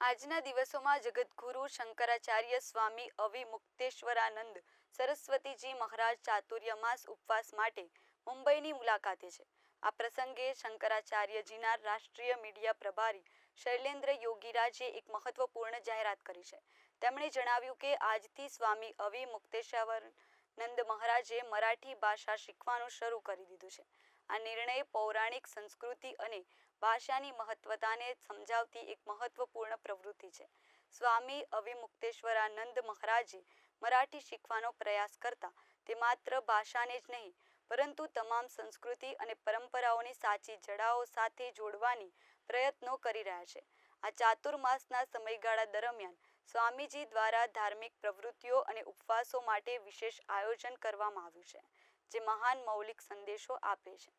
આજના દિવસોમાં જગતગુરુ શંકરાચાર્ય સ્વામી અવિમુક્તેશ્વરાનંદ સરસ્વતીજી મહારાજ ચાતુર્યમાસ ઉપવાસ માટે મુંબઈની મુલાકાતે છે. આ પ્રસંગે શંકરાચાર્યજીના રાષ્ટ્રીય મીડિયા પ્રભારી શૈલેન્દ્ર યોગીરાજે એક મહત્વપૂર્ણ જાહેરાત કરી છે. તેમણે જણાવ્યું કે આજથી સ્વામી અવિમુક્તેશ્વરાનંદ મહારાજે મરાઠી ભાષા શીખવાનું શરૂ કરી દીધું છે. આ નિર્ણય પૌરાણિક સંસ્કૃતિ અને ભાષાની મહત્વતાને સમજાવતી એક મહત્વપૂર્ણ પ્રવૃત્તિ છે. સ્વામી અવિમુક્તેશ્વરાનંદ મહારાજે મરાઠી શીખવાનો પ્રયાસ કરતા તે માત્ર ભાષાને જ નહીં, પરંતુ તમામ સંસ્કૃતિ અને પરંપરાઓની સાચી જડાઓ સાથે જોડવાની પ્રયત્નો કરી રહ્યા છે. આ ચાતુર્માસના સમયગાળા દરમિયાન સ્વામીજી દ્વારા ધાર્મિક પ્રવૃત્તિઓ અને ઉપવાસો માટે વિશેષ આયોજન કરવામાં આવ્યું છે. જે મહાન મૌલિક સંદેશો આપે છે.